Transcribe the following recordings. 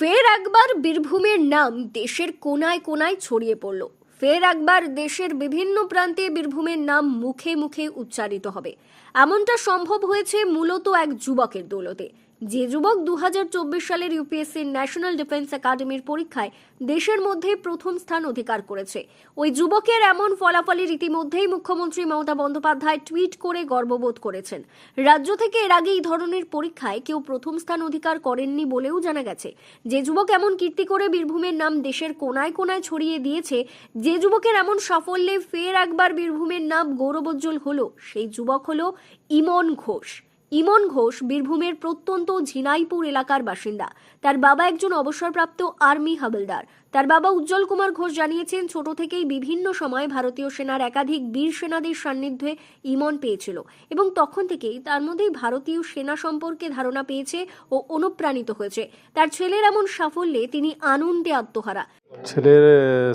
ফের একবার বীরভূমের নাম দেশের কোনায় কোনায় ছড়িয়ে পড়ল। ফের একবার দেশের বিভিন্ন প্রান্তে বীরভূমের নাম মুখে মুখে উচ্চারিত হবে। এমনটা সম্ভব হয়েছে মূলত এক যুবকের দৌলতে। যে যুবক দু হাজার চব্বিশ সালের ইউপিএসসি ন্যাশনাল ডিফেন্স একাডেমির পরীক্ষায় দেশের মধ্যে প্রথম স্থান অধিকার করেছে। ওই যুবকের এমন ফলাফলের ইতিমধ্যেই মুখ্যমন্ত্রী মমতা বন্দ্যোপাধ্যায় টুইট করে গর্ববোধ করেছেন। রাজ্য থেকে এর আগে এই ধরনের পরীক্ষায় কেউ প্রথম স্থান অধিকার করেননি বলেও জানা গেছে। যে যুবক এমন কীর্তি করে বীরভূমের নাম দেশের কোনায় কোনায় ছড়িয়ে দিয়েছে, যে যুবকের এমন সাফল্যে ফের একবার বীরভূমের নাম গৌরবোজ্জ্বল হলো, সেই যুবক হলো ইমন ঘোষ। ইমন ঘোষ বীরভূমের প্রত্যন্ত ঝিনাইপুর এলাকার বাসিন্দা। তার বাবা একজন অবসরপ্রাপ্ত আর্মি হাবিলদার। তার বাবা উজ্জ্বল কুমার ঘোষ জানিয়েছেন, ছোট থেকেই বিভিন্ন সময় ভারতীয় সেনার একাধিক বীর সেনাদের সান্নিধ্যে ইমন পেয়েছিল এবং তখন থেকেই তার মধ্যেই ভারতীয় সেনা সম্পর্কে ধারণা পেয়েছে ও অনুপ্রাণিত হয়েছে। তার ছেলের এমন সাফল্যে তিনি আনন্দে আত্মহারা। ছেলের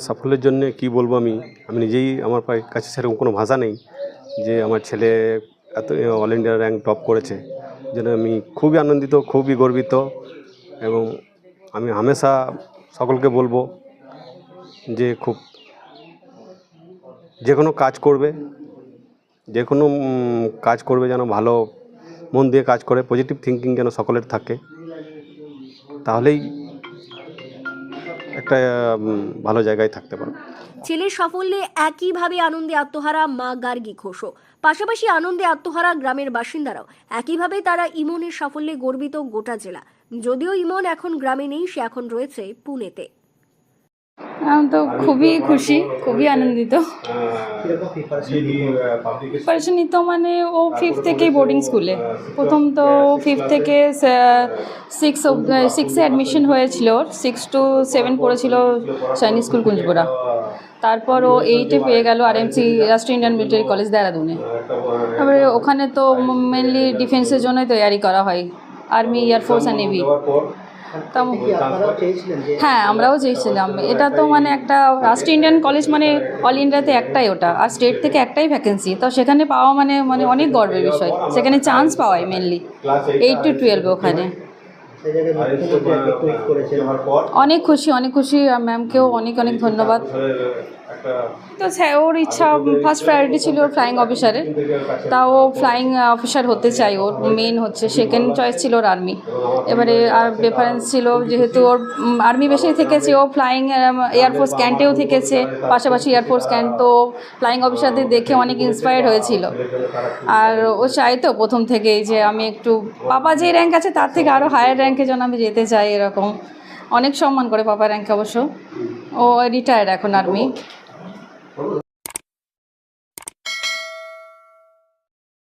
সাফল্যের জন্য কি বলব আমি? আমি নিজেই আমার কাছে সেরকম কোনো ভাষা নেই যে আমার ছেলে এত অল ইন্ডিয়া র্যাঙ্ক টপ করেছে যেন আমি খুবই আনন্দিত, খুবই গর্বিত এবং আমি হামেশা সকলকে বলব যে খুব যে কোনো কাজ করবে, যে কোনো কাজ করবে যেন ভালো মন দিয়ে কাজ করে পজিটিভ থিঙ্কিং যেন সকলের থাকে, তাহলেই একটা ভালো জায়গায় থাকতে পারব ছেলের সাফল্যে একইভাবে আনন্দে আত্মহারা মা গার্গী ঘোষও। পাশাপাশি আনন্দে আত্মহারা গ্রামের বাসিন্দারাও। একইভাবে তারা ইমনের সাফল্যে গর্বিত গোটা জেলা। যদিও ইমন এখন গ্রামে নেই, সে এখন রয়েছে পুনেতে। আমি তো খুবই খুশি, খুবই আনন্দিত। প্রিপারেশন নিত মানে ও ফিফথ থেকেই বোর্ডিং স্কুলে প্রথম তো ফিফথ থেকে সিক্স সিক্সে অ্যাডমিশন হয়েছিল সিক্স টু সেভেন পড়েছিল সৈনিক স্কুল কুঞ্জপুরা তারপর ও এইটে পেয়ে গেল আর MC Rashtriya Indian military college দেহরাদুনে তারপরে ওখানে তো মেনলি ডিফেন্সের জন্যই তৈরি করা হয়। আর্মি এয়ারফোর্স আর নেভি তা হ্যাঁ আমরাও চেয়েছিলাম। এটা তো মানে একটা রাষ্ট্র ইন্ডিয়ান কলেজ মানে অল ইন্ডিয়াতে একটাই ওটা। আর স্টেট থেকে একটাই ভ্যাকেন্সি তো সেখানে পাওয়া মানে মানে অনেক গর্বের বিষয়। সেখানে চান্স পাওয়াই মেনলি এইট টু টুয়েলভ ওখানে। অনেক খুশি অনেক খুশি। ম্যামকেও অনেক অনেক ধন্যবাদ। তো স্যার ওর ইচ্ছা ফার্স্ট প্রায়োরিটি ছিল ওর ফ্লাইং অফিসারের তা ও ফ্লাইং অফিসার হতে চাই ওর মেন হচ্ছে। সেকেন্ড চয়েস ছিল ওর আর্মি এবারে আর প্রেফারেন্স ছিল যেহেতু ওর আর্মি বেশি থেকেছে ও ফ্লাইং এয়ারফোর্স ক্যান্টেও থেকেছে। পাশাপাশি এয়ারফোর্স ক্যান্ট তো ফ্লাইং অফিসারদের দেখে অনেক ইন্সপায়ার্ড হয়েছিল। আর ও চাইতো প্রথম থেকেই যে আমি একটু পাপা যে র্যাঙ্ক আছে তার থেকে আরও হায়ার র্যাঙ্কে যেন আমি যেতে চাই এরকম। অনেক সম্মান করে পাপা র্যাঙ্ক অবশ্য। ও রিটায়ার্ড এখন আর্মি